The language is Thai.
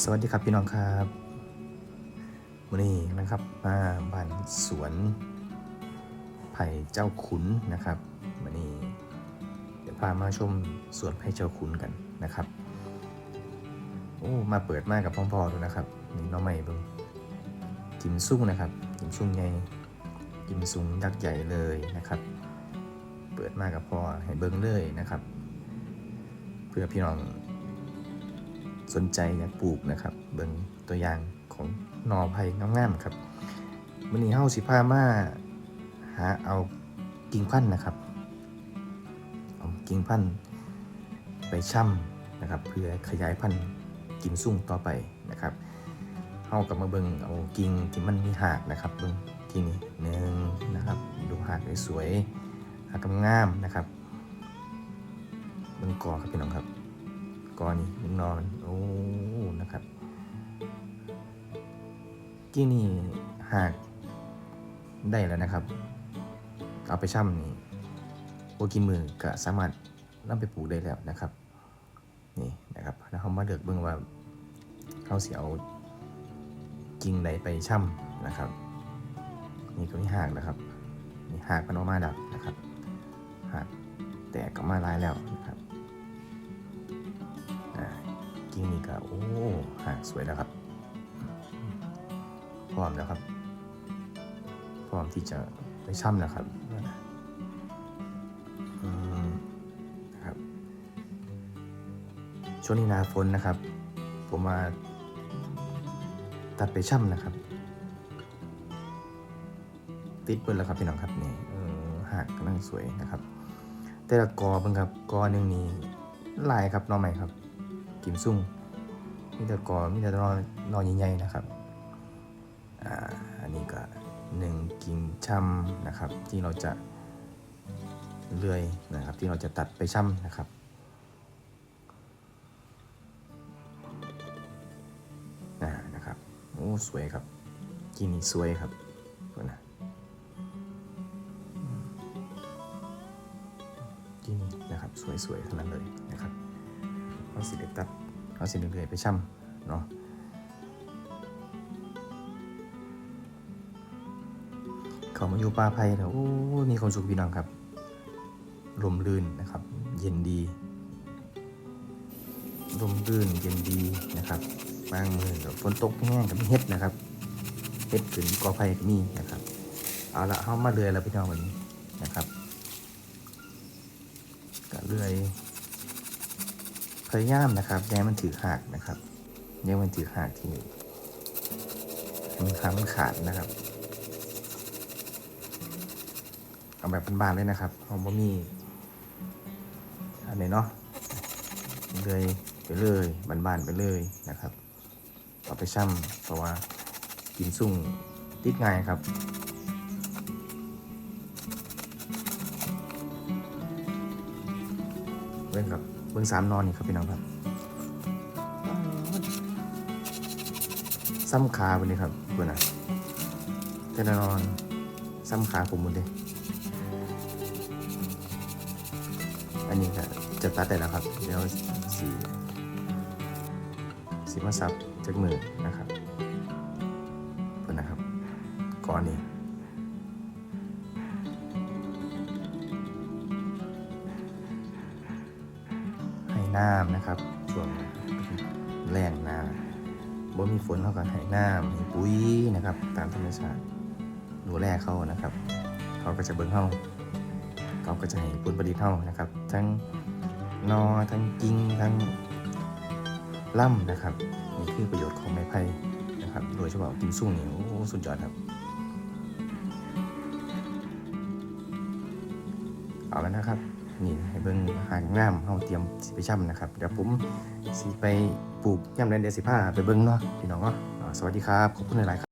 สวัสดีครับพี่น้องครับวันนี้นะครับมาบ้านสวนไผ่เจ้าขุนนะครับวันนี้เดี๋ยวพามาชมสวนไผ่เจ้าขุนกันนะครับโอ้มาเปิดมากับพ่อพ่อดูนะครับนี่น้องใหม่เบิ้งจิมซุ่งนะครับจิมซุ่งใหญ่จิมซุ่งยักษ์ใหญ่เลยนะครับ เปิดมากับพ่อให้เบิ้งเลยนะครับ เพื่อพี่น้อง สนใจอยากปลูกนะครับเบิ่งตัวอย่างของหน่อไผ่งามๆครับวันนี้เฮาสิพามาหาเอากิ่งพันธุ์นะครับเอากิ่งพันธุ์ไปช่ำนะครับ เพื่อขยายพันธุ์กิมซุ่งต่อไปนะครับเฮากลับมาเบิ่งเอากิ่งที่มันมีหากนะครับเบิ่งที่นี่หนึ่งนะครับดูหากสวยๆหากงามๆนะครับเบิ่งกอครับพี่น้องครับ ก่อนนี่มึงนอน โอ้นะครับกี้นี่หากได้แล้วนะครับ เอาไปช่ำนี่โอกินมือก็สามารถนำไปปลูกได้แล้วนะครับ นี่นะครับแล้วเขามาเลือกเบิ่งว่าเขาเสียเอากิ่งใดไปช่ำนะครับ นี่ก็มีหากนะครับนี่หากมันออกมาดับนะครับหากแตกก็มาลายแล้วนะครับ กิ่งนี้ก็โอ้หากสวยแล้วครับ พร้อมแล้วครับ พร้อมที่จะไปช่ำแล้วครับนะครับ ช่วงนี้หนาฝนนะครับ ผมมาตัดไปช่ำนะครับ ติดเปิ้ลแล้วครับพี่น้องครับนี่หากกำลังสวยนะครับ แต่ละกอเบิ่งครับกอหนึ่งนี่หลายครับน้องใหม่ครับ กิมซุ่งมีแต่กอมีแต่นอนนอนใหญ่ๆนะครับอ่าอันนี้ก็หนึ่งกิ่งช่ำนะครับ ที่เราจะเลื่อยนะครับ ที่เราจะตัดไปช่ำนะครับอ่านะครับโอ้สวยครับกิ่งนี้สวยครับนะกิ่งนี้นะครับสวยๆทั้งนั้นเลยนะครับ เอาสิเด็ตัดเอาสิเลื่อยไปช่ำเนาะเขามาอยู่ป่าไผ่แล้วโอ้ มีความสุขพี่น้องครับ ลมลื่นนะครับ เย็นดี ลมลื่นเย็นดีนะครับ บางมือก็ฝนตกแห้งกับมีเฮ็ดนะครับ เฮ็ดขึ้นกอไผ่มีนะครับ เอาละเข้ามาเรือยแล้วพี่น้องวันนี้นะครับก็เรือย พยายามนะครับแย้มันถือหากนะครับแย้มันถือหากที่มันขามันขาดนะครับ เอาแบบบานๆเลยนะครับเอาบะหมี่อันไหนเนาะเลยไปเลยบานๆไปเลยนะครับเอาไปช่ำเพราะว่ากินซุ่งติดง่ายครับเบิ่งครับ เบิ่งสามนอนนี่ครับพี่น้องครับซ้ำขาบนนี้ครับเพื่อนนะแต่นอนซ้ำขาผมหมดเลยอันนี้ก็จะตัดได้แล้วครับ เดี๋ยวสีสีมาซับจากมือนะครับเพื่อนนะครับก่อนนี้ น้ำนะครับช่วงแรงน้ำบ่มีฝนเท่ากันให้น้ำให้ปุ๋ยนะครับ ตามธรรมชาติดูแลเขานะครับ เขาก็จะเบิ่งเฮาเขาก็จะให้ผลผลิตเท่านะครับ ทั้งนอทั้งกิ่งทั้งล่ำนะครับนี่คือประโยชน์ของไม้ไผ่นะครับ โดยเฉพาะกิมซุ่งนี่โอ้สุดยอดครับ เอาแล้วนะครับ นี่ให้เบิ้งหางงามเฮาเตรียมสิไปช่ำนะครับ เดี๋ยวผมสิไปปลูกย่ำแดนเดยสิผ้าไปเบิ้งเนาะพี่น้องเนาะสวัสดีครับ ขอบคุณหลายๆครับ